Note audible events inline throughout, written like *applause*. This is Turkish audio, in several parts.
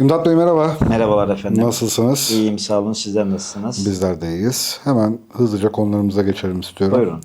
İmdat Bey merhaba. Merhabalar efendim. Nasılsınız? İyiyim sağ olun. Sizler nasılsınız? Bizler de iyiyiz. Hemen hızlıca konularımıza geçelim istiyorum. Buyurun.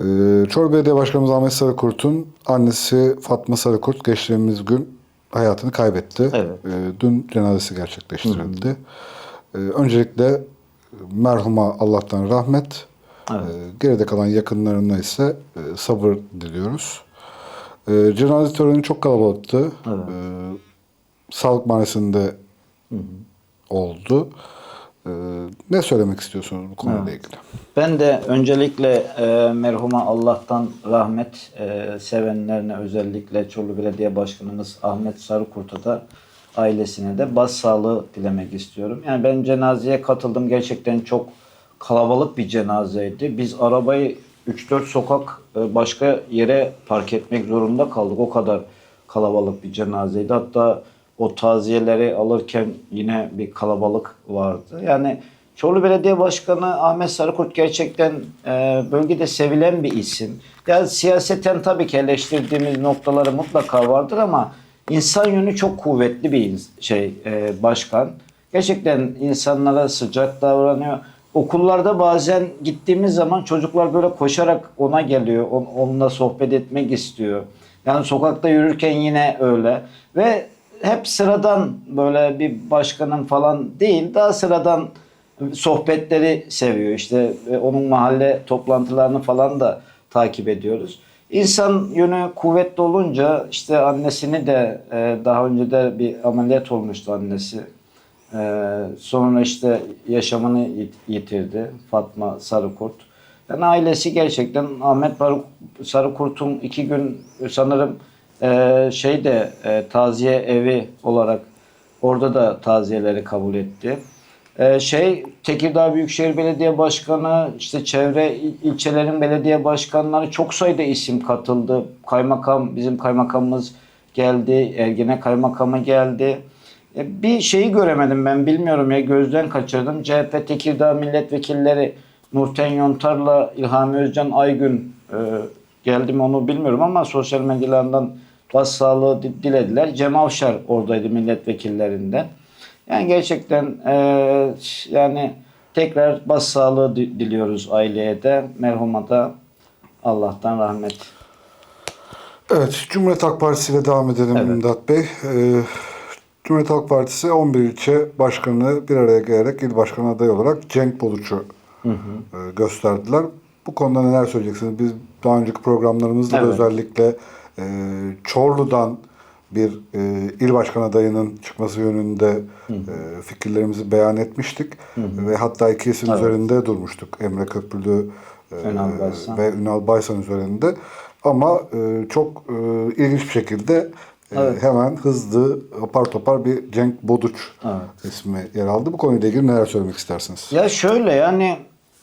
Ee, Çorlu Belediye Başkanımız Ahmet Sarıkurt'un annesi Fatma Sarıkurt geçtiğimiz gün hayatını kaybetti. Evet. Ee, dün cenazesi gerçekleştirildi. Ee, öncelikle merhuma Allah'tan rahmet, Evet. ee, geride kalan yakınlarına ise e, sabır diliyoruz. Ee, cenaze töreni çok kalabalıktı. Evet. Ee, Sağlık Mahallesi'nde oldu. Ee, ne söylemek istiyorsunuz bu konuyla ilgili? Ben de öncelikle e, merhuma Allah'tan rahmet e, sevenlerine özellikle Çorlu Belediye Başkanımız Ahmet Sarıkurt'a da ailesine de başsağlığı dilemek istiyorum. Yani ben cenazeye katıldım. Gerçekten çok kalabalık bir cenazeydi. Biz arabayı 3-4 sokak e, başka yere park etmek zorunda kaldık. O kadar kalabalık bir cenazeydi. Hatta o taziyeleri alırken yine bir kalabalık vardı. Yani Çorlu Belediye Başkanı Ahmet Sarıkurt gerçekten e, bölgede sevilen bir isim. Ya siyaseten tabii ki eleştirdiğimiz noktaları mutlaka vardır ama insan yönü çok kuvvetli bir şey e, başkan. Gerçekten insanlara sıcak davranıyor. Okullarda bazen gittiğimiz zaman çocuklar böyle koşarak ona geliyor. on- Onunla sohbet etmek istiyor. Yani sokakta yürürken yine öyle. Ve hep sıradan böyle bir başkanın falan değil daha sıradan sohbetleri seviyor. İşte e, onun mahalle toplantılarını falan da takip ediyoruz. İnsan yönü kuvvetli olunca işte annesini de e, daha önce de bir ameliyat olmuştu annesi. E, sonra işte yaşamını yit- yitirdi Fatma Sarıkurt. Yani ailesi gerçekten Ahmet Sarıkurt'un iki gün sanırım e, şeyde e, taziye evi olarak orada da taziyeleri kabul etti. E, şey Tekirdağ Büyükşehir Belediye Başkanı işte çevre il- ilçelerin belediye başkanları çok sayıda isim katıldı. Kaymakam bizim kaymakamımız geldi. Ergene kaymakamı geldi. E, Bir şeyi göremedim ben bilmiyorum ya gözden kaçırdım. CHP Tekirdağ milletvekilleri Nurten Yontar'la İlhami Özcan Aygün e, geldi mi onu bilmiyorum ama sosyal medyalardan başsağlığı di- dilediler. Cem Avşar oradaydı milletvekillerinden. Yani gerçekten e, yani tekrar başsağlığı di- diliyoruz aileye de merhuma da Allah'tan rahmet. Evet, Cumhuriyet Halk Partisi ile devam edelim İmdat Bey. Ee, Cumhuriyet Halk Partisi 11 ilçe başkanını bir araya gelerek il başkanı adayı olarak Cenk Boluç'u gösterdiler. Bu konuda neler söyleyeceksiniz? Biz daha önceki programlarımızda da Evet. özellikle e, Çorlu'dan bir e, il başkan adayının çıkması yönünde e, fikirlerimizi beyan etmiştik. Ve hatta iki isim üzerinde durmuştuk. Emre Köprülü e, Baysan. ve Ünal Baysan üzerinde. Ama e, çok e, ilginç bir şekilde e, hemen hızlı apar topar bir Cenk Boduç ismi yer aldı. Bu konuyla ilgili neler söylemek istersiniz? Ya şöyle yani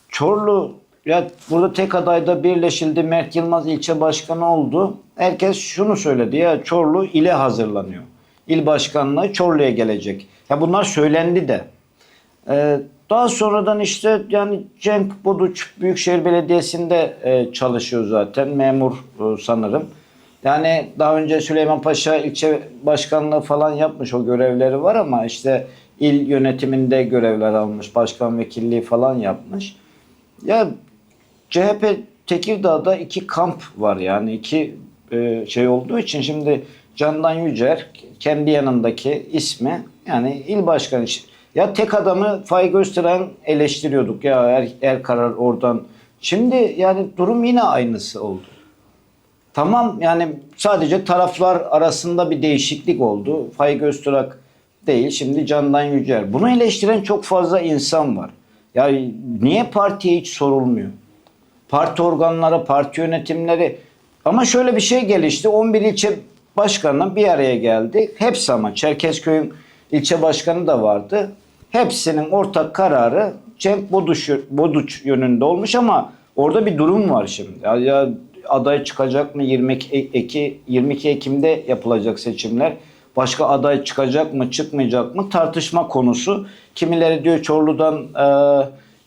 Çorlu ya burada tek adayda birleşildi. Mert Yılmaz ilçe başkanı oldu. Herkes şunu söyledi ya Çorlu ile hazırlanıyor. İl başkanlığı Çorlu'ya gelecek. Ya bunlar söylendi de. Ee, daha sonradan işte yani Cenk Boduç Büyükşehir Belediyesi'nde e, çalışıyor zaten. Memur e, sanırım. Yani daha önce Süleyman Paşa ilçe başkanlığı falan yapmış o görevleri var ama işte il yönetiminde görevler almış. Başkan vekilliği falan yapmış. Ya CHP Tekirdağ'da iki kamp var yani iki e, şey olduğu için şimdi Candan Yücer kendi yanındaki ismi yani il başkanı ya tek adamı Fay Gösteren eleştiriyorduk ya her, her karar oradan. Şimdi yani durum yine aynısı oldu. Tamam yani sadece taraflar arasında bir değişiklik oldu. Fay Göztürk değil şimdi Candan Yücel. Bunu eleştiren çok fazla insan var. Ya niye partiye hiç sorulmuyor? Parti organları, parti yönetimleri ama şöyle bir şey gelişti. 11 ilçe başkanı bir araya geldi. Hepsi ama Çerkezköy'ün ilçe başkanı da vardı. Hepsinin ortak kararı Cenk Boduç, Boduç yönünde olmuş ama orada bir durum var şimdi. Ya, ya aday çıkacak mı 22, Eki- 22 Ekim'de yapılacak seçimler. Başka aday çıkacak mı çıkmayacak mı tartışma konusu. Kimileri diyor Çorlu'dan e,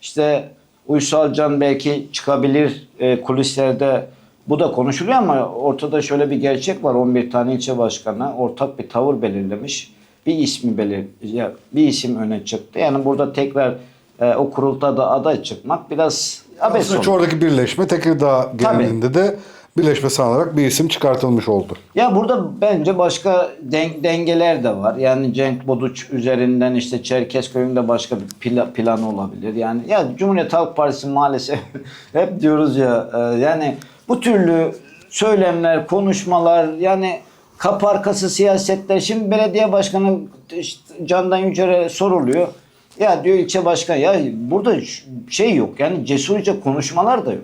işte Uysal Can belki çıkabilir e, kulislerde bu da konuşuluyor ama ortada şöyle bir gerçek var. 11 tane ilçe başkanı ortak bir tavır belirlemiş. bir ismi belir ya bir isim öne çıktı. Yani burada tekrar e, o kurultada aday çıkmak biraz abes Aslında oldu. oradaki birleşme Tekirdağ genelinde de birleşme sağlanarak bir isim çıkartılmış oldu. Ya burada bence başka den- dengeler de var. Yani Cenk Boduç üzerinden işte Çerkezköy'ün başka bir pla- planı olabilir. Yani ya Cumhuriyet Halk Partisi maalesef *laughs* hep diyoruz ya e, yani bu türlü söylemler, konuşmalar yani kapı arkası siyasetler. Şimdi belediye başkanı işte Candan Yücel'e soruluyor. Ya diyor ilçe başkanı ya burada şey yok yani cesurca konuşmalar da yok.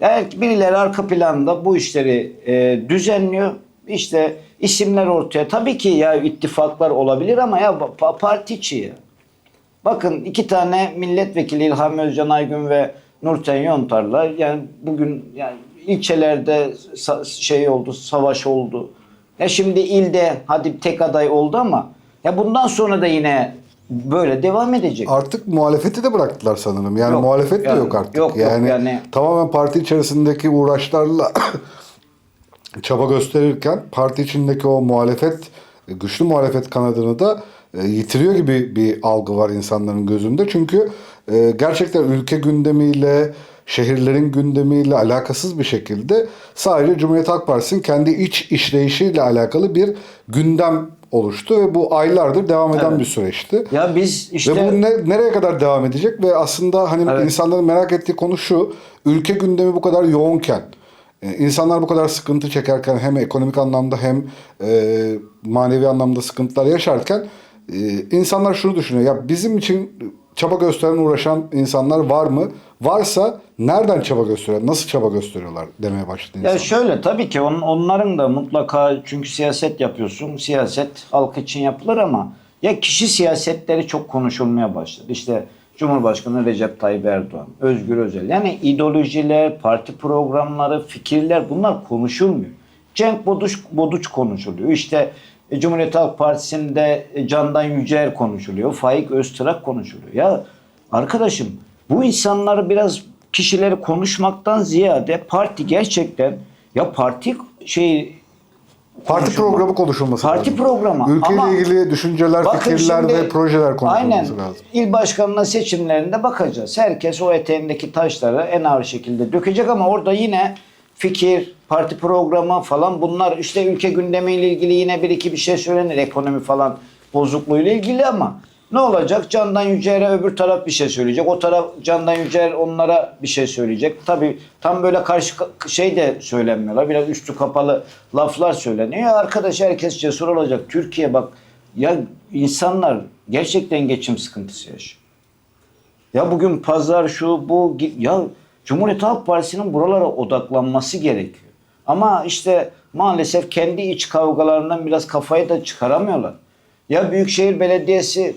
Yani birileri arka planda bu işleri e, düzenliyor. İşte isimler ortaya. Tabii ki ya ittifaklar olabilir ama ya pa- parti içi ya. Bakın iki tane milletvekili İlham Özcan Aygün ve Nurten Yontar'la yani bugün yani ilçelerde şey oldu, savaş oldu. Ya şimdi ilde hadi tek aday oldu ama ya bundan sonra da yine böyle devam edecek. Artık muhalefeti de bıraktılar sanırım. Yani Yok, muhalefet de yani yok artık. yok, yok, yani, yani- tamamen parti içerisindeki uğraşlarla *coughs* çaba gösterirken parti içindeki o muhalefet güçlü muhalefet kanadını da e, yitiriyor gibi bir algı var insanların gözünde. Çünkü e, gerçekten ülke gündemiyle şehirlerin gündemiyle alakasız bir şekilde sadece Cumhuriyet Halk Partisi'nin kendi iç işleyişiyle alakalı bir gündem oluştu ve bu aylardır devam eden bir süreçti. Ya biz işte Ve bu ne- nereye kadar devam edecek? Ve aslında hani Evet. insanların merak ettiği konu şu. Ülke gündemi bu kadar yoğunken, e, insanlar bu kadar sıkıntı çekerken hem ekonomik anlamda hem e, manevi anlamda sıkıntılar yaşarken e, insanlar şunu düşünüyor. Ya bizim için çaba gösteren, uğraşan insanlar var mı? Varsa nereden çaba gösteriyor? Nasıl çaba gösteriyorlar demeye başladı Ya insanlar. şöyle tabii ki on, onların da mutlaka çünkü siyaset yapıyorsun. Siyaset halk için yapılır ama ya kişi siyasetleri çok konuşulmaya başladı. İşte Cumhurbaşkanı Recep Tayyip Erdoğan, Özgür Özel. Yani ideolojiler, parti programları, fikirler bunlar konuşulmuyor. Cenk Boduç, Boduç konuşuluyor. İşte e, Cumhuriyet Halk Partisi'nde e, Candan Yücel konuşuluyor. Faik Öztürk konuşuluyor. Ya arkadaşım bu insanları biraz kişileri konuşmaktan ziyade parti gerçekten ya parti şey Parti konuşulma- programı konuşulması Parti lazım. programı. Ülkeyle Ama ilgili düşünceler, fikirler şimdi- ve projeler konuşulması aynen, lazım. İl başkanına seçimlerinde bakacağız. Herkes o eteğindeki taşları en ağır şekilde dökecek ama orada yine fikir, parti programı falan bunlar işte ülke gündemiyle ilgili yine bir iki bir şey söylenir. Ekonomi falan bozukluğuyla ilgili ama ne olacak? Candan Yücel'e öbür taraf bir şey söyleyecek. O taraf Candan Yücel onlara bir şey söyleyecek. Tabii tam böyle karşı şey de söylenmiyorlar. Biraz üstü kapalı laflar söyleniyor. Arkadaş herkes cesur olacak. Türkiye bak ya insanlar gerçekten geçim sıkıntısı yaşıyor. Ya bugün pazar şu bu ya Cumhuriyet Halk Partisi'nin buralara odaklanması gerekiyor. Ama işte maalesef kendi iç kavgalarından biraz kafayı da çıkaramıyorlar. Ya Büyükşehir Belediyesi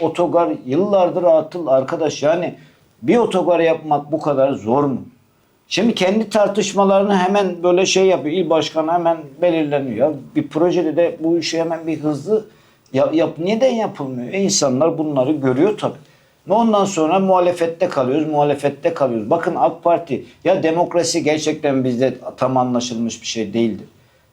otogar yıllardır atıl arkadaş yani bir otogar yapmak bu kadar zor mu? Şimdi kendi tartışmalarını hemen böyle şey yapıyor. İl başkanı hemen belirleniyor. Bir projede de bu işi hemen bir hızlı ya, yap, neden yapılmıyor? E insanlar bunları görüyor tabii. Ve ondan sonra muhalefette kalıyoruz, muhalefette kalıyoruz. Bakın AK Parti, ya demokrasi gerçekten bizde tam anlaşılmış bir şey değildi.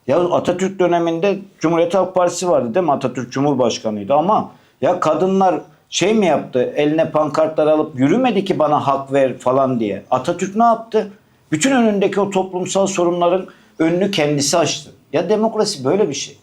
Ya Atatürk döneminde Cumhuriyet Halk Partisi vardı değil mi? Atatürk Cumhurbaşkanıydı ama ya kadınlar şey mi yaptı? Eline pankartlar alıp yürümedi ki bana hak ver falan diye. Atatürk ne yaptı? Bütün önündeki o toplumsal sorunların önünü kendisi açtı. Ya demokrasi böyle bir şey.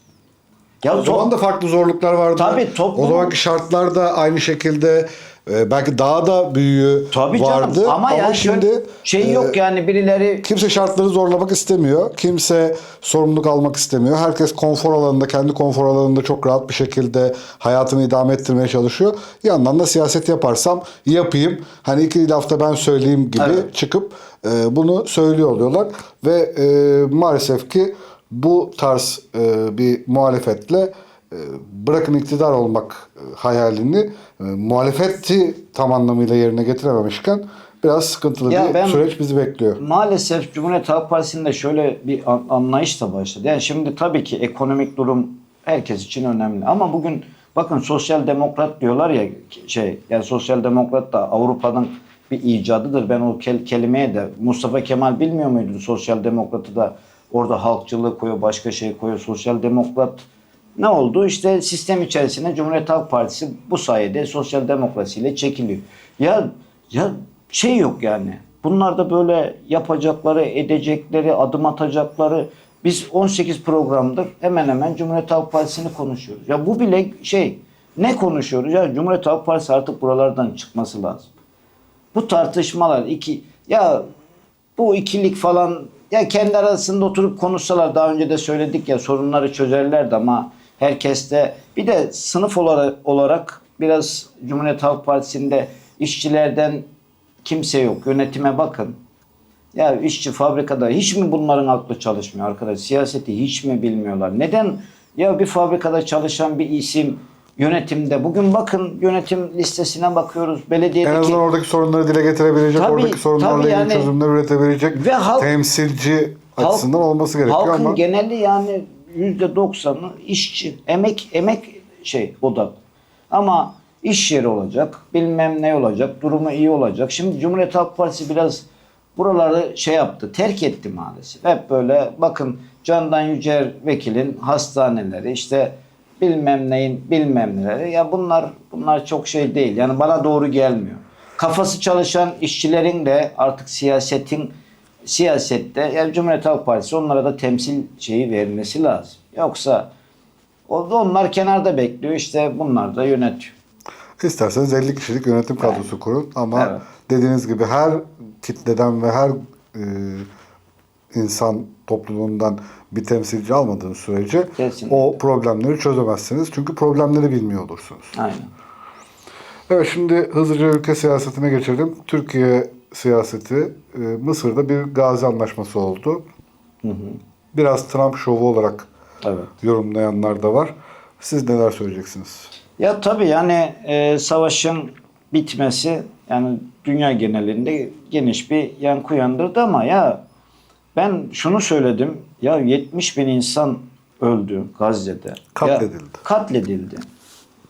Ya O zaman da farklı zorluklar vardı. Tabii, toplum- O zamanki şartlar da aynı şekilde e, belki daha da büyüğü Tabii canım vardı. ama, yani şimdi şey yok e, yani birileri Kimse şartları zorlamak istemiyor. Kimse sorumluluk almak istemiyor. Herkes konfor alanında, kendi konfor alanında çok rahat bir şekilde hayatını idame ettirmeye çalışıyor. Yandan da siyaset yaparsam yapayım. Hani iki lafta ben söyleyeyim gibi Evet. çıkıp e, bunu söylüyor oluyorlar. Ve e, maalesef ki bu tarz e, bir muhalefetle bırakın iktidar olmak e, hayalini e, muhalefeti tam anlamıyla yerine getirememişken biraz sıkıntılı Ya bir ben- süreç bizi bekliyor. maalesef Cumhuriyet Halk Partisi'nde şöyle bir an- anlayış da başladı. Yani şimdi tabii ki ekonomik durum herkes için önemli ama bugün bakın sosyal demokrat diyorlar ya şey yani sosyal demokrat da Avrupa'nın bir icadıdır. Ben o kel- kelimeye de Mustafa Kemal bilmiyor muydu sosyal demokratı da orada halkçılığı koyuyor, başka şey koyuyor. Sosyal demokrat Ne oldu? İşte sistem içerisinde Cumhuriyet Halk Partisi bu sayede sosyal demokrasiyle çekiliyor. Ya ya şey yok yani. Bunlar da böyle yapacakları, edecekleri, adım atacakları. Biz 18 programdır hemen hemen Cumhuriyet Halk Partisi'ni konuşuyoruz. Ya bu bile şey ne konuşuyoruz? Ya Cumhuriyet Halk Partisi artık buralardan çıkması lazım. Bu tartışmalar iki ya bu ikilik falan ya kendi arasında oturup konuşsalar daha önce de söyledik ya sorunları çözerlerdi ama herkes de bir de sınıf olarak, biraz Cumhuriyet Halk Partisi'nde işçilerden kimse yok. Yönetime bakın. Ya işçi fabrikada hiç mi bunların aklı çalışmıyor arkadaş? Siyaseti hiç mi bilmiyorlar? Neden ya bir fabrikada çalışan bir isim yönetimde bugün bakın yönetim listesine bakıyoruz. En Belediyedeki azından oradaki sorunları dile getirebilecek, Tabii, oradaki sorunlarla ilgili yani- çözümler üretebilecek Ve halk- temsilci Halk- açısından olması gerekiyor Halkın ama geneli yani yüzde doksanı işçi, emek emek şey odak. Ama iş yeri olacak, bilmem ne olacak, durumu iyi olacak. Şimdi Cumhuriyet Halk Partisi biraz buraları şey yaptı, terk etti maalesef. Hep böyle bakın Candan Yücel Vekil'in hastaneleri işte bilmem neyin bilmem neleri. Ya bunlar bunlar çok şey değil. Yani bana doğru gelmiyor. Kafası çalışan işçilerin de artık siyasetin siyasette yani Cumhuriyet Halk Partisi onlara da temsil şeyi vermesi lazım. Yoksa onlar kenarda bekliyor işte bunlar da yönetiyor. isterseniz 50 kişilik yönetim kadrosu kurun ama Evet. dediğiniz gibi her kitleden ve her e, insan topluluğundan bir temsilci almadığınız sürece Kesinlikle. o problemleri çözemezsiniz. Çünkü problemleri bilmiyor olursunuz. Aynen. Evet şimdi hızlıca ülke siyasetine geçelim. Türkiye siyaseti e, Mısır'da bir Gazi Anlaşması oldu. Biraz Trump şovu olarak Evet. yorumlayanlar da var. Siz neler söyleyeceksiniz? Ya tabii yani e, savaşın bitmesi yani dünya genelinde geniş bir yankı uyandırdı ama ya ben şunu söyledim. Ya 70 bin insan öldü Gazze'de. Katledildi. Ya, katledildi.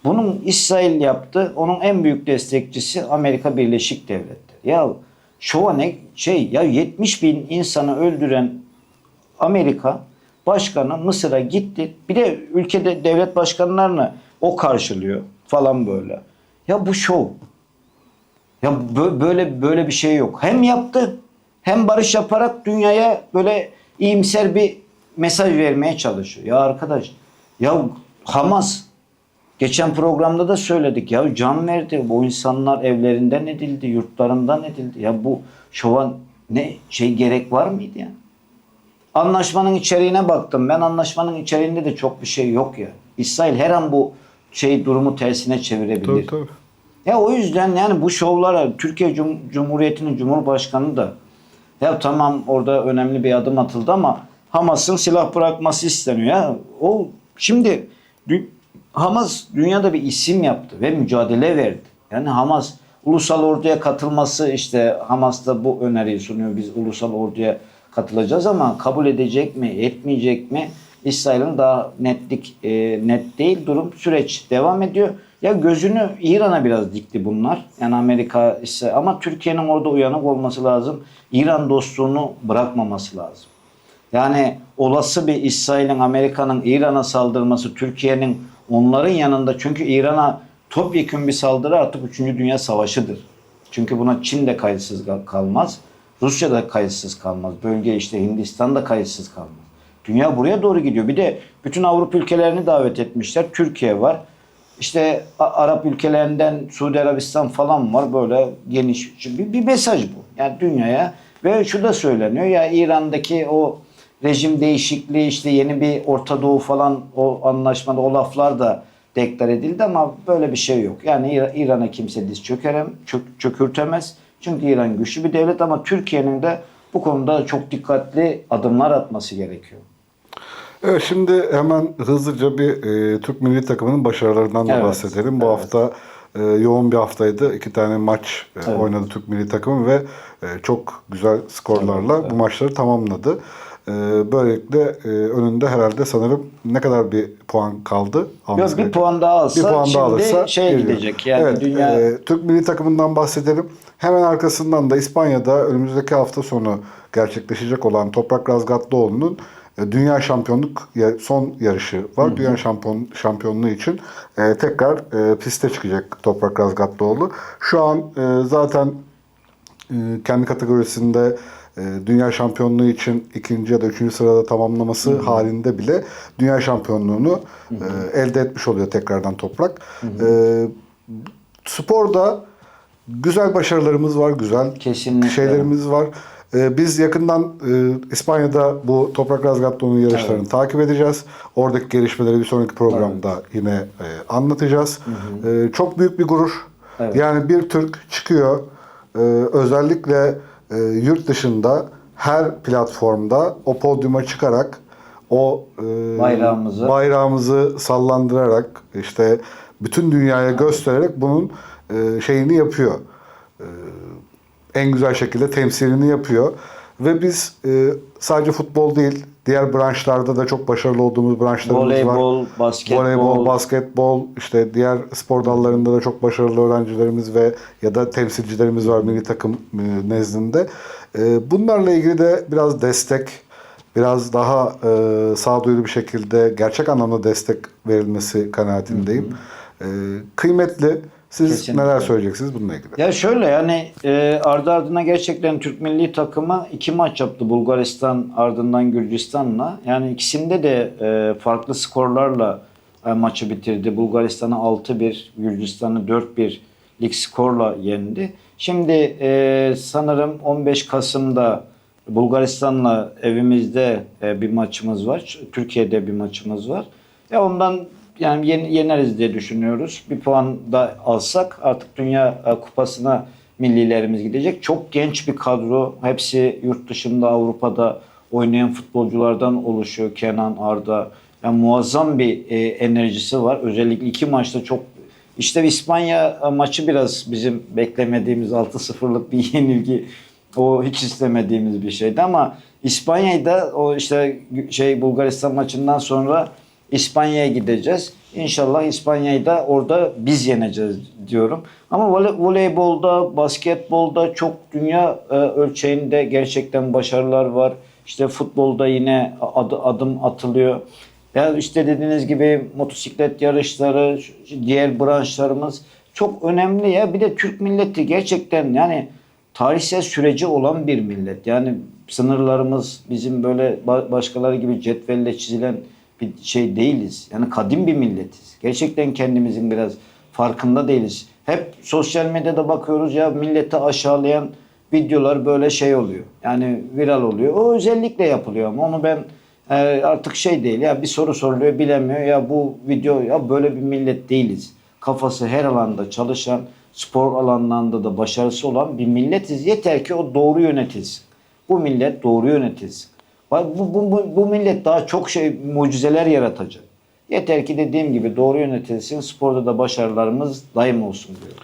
Bunun İsrail yaptı. Onun en büyük destekçisi Amerika Birleşik Devletleri. Ya şova ne şey ya 70 bin insanı öldüren Amerika başkanı Mısır'a gitti. Bir de ülkede devlet başkanlarını o karşılıyor falan böyle. Ya bu şov. Ya bö- böyle böyle bir şey yok. Hem yaptı hem barış yaparak dünyaya böyle iyimser bir mesaj vermeye çalışıyor. Ya arkadaş ya Hamas geçen programda da söyledik ya can verdi. Bu insanlar evlerinden edildi, yurtlarından edildi. Ya bu şova ne şey gerek var mıydı ya? Anlaşmanın içeriğine baktım. Ben anlaşmanın içeriğinde de çok bir şey yok ya. İsrail her an bu şey durumu tersine çevirebilir. Tabii tabii. Ya o yüzden yani bu şovlara Türkiye Cum- Cumhuriyeti'nin Cumhurbaşkanı da ya tamam orada önemli bir adım atıldı ama Hamas'ın silah bırakması isteniyor. Ya o şimdi Hamas dünyada bir isim yaptı ve mücadele verdi. Yani Hamas ulusal orduya katılması işte Hamas da bu öneriyi sunuyor. Biz ulusal orduya katılacağız ama kabul edecek mi, etmeyecek mi? İsrail'in daha netlik e, net değil durum süreç devam ediyor. Ya gözünü İran'a biraz dikti bunlar. Yani Amerika ise ama Türkiye'nin orada uyanık olması lazım. İran dostluğunu bırakmaması lazım. Yani olası bir İsrail'in, Amerika'nın İran'a saldırması, Türkiye'nin onların yanında çünkü İran'a topyekun bir saldırı artık 3. Dünya Savaşı'dır. Çünkü buna Çin de kayıtsız kal- kalmaz. Rusya da kayıtsız kalmaz. Bölge işte Hindistan da kayıtsız kalmaz. Dünya buraya doğru gidiyor. Bir de bütün Avrupa ülkelerini davet etmişler. Türkiye var. İşte Arap ülkelerinden Suudi Arabistan falan var böyle geniş bir, bir mesaj bu. Yani dünyaya ve şu da söyleniyor ya İran'daki o rejim değişikliği işte yeni bir Orta Doğu falan o anlaşmada o laflar da deklar edildi ama böyle bir şey yok. Yani İra- İran'a kimse diz çökerem, çök, çökürtemez. Çünkü İran güçlü bir devlet ama Türkiye'nin de bu konuda çok dikkatli adımlar atması gerekiyor. Evet şimdi hemen hızlıca bir e, Türk milli takımının başarılarından da Evet, bahsedelim. Bu evet. hafta e, yoğun bir haftaydı. İki tane maç e, Evet. oynadı Türk milli takımı ve e, çok güzel skorlarla bu maçları tamamladı. E, böylelikle e, önünde herhalde sanırım ne kadar bir puan kaldı? Yok, bir puan daha alsa bir puan şimdi daha alırsa şeye geliyor. gidecek. Yani evet, dünya e, Türk milli takımından bahsedelim. Hemen arkasından da İspanya'da önümüzdeki hafta sonu gerçekleşecek olan Toprak Razgatlıoğlu'nun e, dünya şampiyonluk son yarışı var. Dünya şampiyon şampiyonluğu için e, tekrar e, piste çıkacak Toprak Razgatlıoğlu. Şu an e, zaten e, kendi kategorisinde dünya şampiyonluğu için ikinci ya da üçüncü sırada tamamlaması halinde bile dünya şampiyonluğunu e, elde etmiş oluyor tekrardan Toprak. E, sporda güzel başarılarımız var, güzel Kesinlikle. şeylerimiz var. E, biz yakından e, İspanya'da bu Toprak Razgatlıoğlu yarışlarını takip edeceğiz. Oradaki gelişmeleri bir sonraki programda yine e, anlatacağız. E, çok büyük bir gurur. Evet. Yani bir Türk çıkıyor özellikle e, yurt dışında her platformda o podyuma çıkarak o e, Bayrağımızı. bayrağımızı sallandırarak işte bütün dünyaya göstererek bunun e, şeyini yapıyor. E, en güzel şekilde temsilini yapıyor. Ve biz e, sadece futbol değil, diğer branşlarda da çok başarılı olduğumuz branşlarımız var. Voleybol, basketbol. Voleybol, basketbol, işte diğer spor dallarında da çok başarılı öğrencilerimiz ve ya da temsilcilerimiz var milli takım e, nezdinde. E, bunlarla ilgili de biraz destek, biraz daha e, sağduyulu bir şekilde gerçek anlamda destek verilmesi kanaatindeyim. E, kıymetli. Siz Kesinlikle. neler söyleyeceksiniz bununla ilgili? Ya şöyle yani e, ardı ardına gerçekten Türk milli takımı iki maç yaptı Bulgaristan ardından Gürcistan'la. Yani ikisinde de e, farklı skorlarla e, maçı bitirdi. Bulgaristan'ı 6-1, Gürcistan'ı 4-1 lig skorla yendi. Şimdi e, sanırım 15 Kasım'da Bulgaristan'la evimizde e, bir maçımız var. Türkiye'de bir maçımız var. Ya ondan yani yen- yeneriz diye düşünüyoruz. Bir puan da alsak artık Dünya e, Kupası'na millilerimiz gidecek. Çok genç bir kadro. Hepsi yurt dışında Avrupa'da oynayan futbolculardan oluşuyor. Kenan, Arda. Yani muazzam bir e, enerjisi var. Özellikle iki maçta çok işte İspanya e, maçı biraz bizim beklemediğimiz 6-0'lık bir *laughs* yenilgi. O hiç istemediğimiz bir şeydi ama İspanya'yı da o işte şey Bulgaristan maçından sonra İspanya'ya gideceğiz. İnşallah İspanya'yı da orada biz yeneceğiz diyorum. Ama vole- voleybolda, basketbolda çok dünya e, ölçeğinde gerçekten başarılar var. İşte futbolda yine ad- adım atılıyor. Ya işte dediğiniz gibi motosiklet yarışları, diğer branşlarımız çok önemli ya. Bir de Türk milleti gerçekten yani tarihsel süreci olan bir millet. Yani sınırlarımız bizim böyle ba- başkaları gibi cetvelle çizilen bir şey değiliz. Yani kadim bir milletiz. Gerçekten kendimizin biraz farkında değiliz. Hep sosyal medyada bakıyoruz ya milleti aşağılayan videolar böyle şey oluyor. Yani viral oluyor. O özellikle yapılıyor ama onu ben e, artık şey değil ya bir soru soruluyor bilemiyor ya bu video ya böyle bir millet değiliz. Kafası her alanda çalışan, spor alanlarında da başarısı olan bir milletiz. Yeter ki o doğru yönetilsin. Bu millet doğru yönetilsin. Bak Bu, bu, bu, bu millet daha çok şey mucizeler yaratacak. Yeter ki dediğim gibi doğru yönetilsin. Sporda da başarılarımız daim olsun diyorum.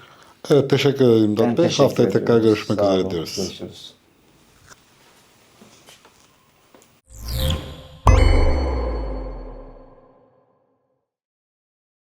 Evet teşekkür ederim Ben Murat Bey. Haftaya tekrar görüşmek üzere diyoruz. Görüşürüz.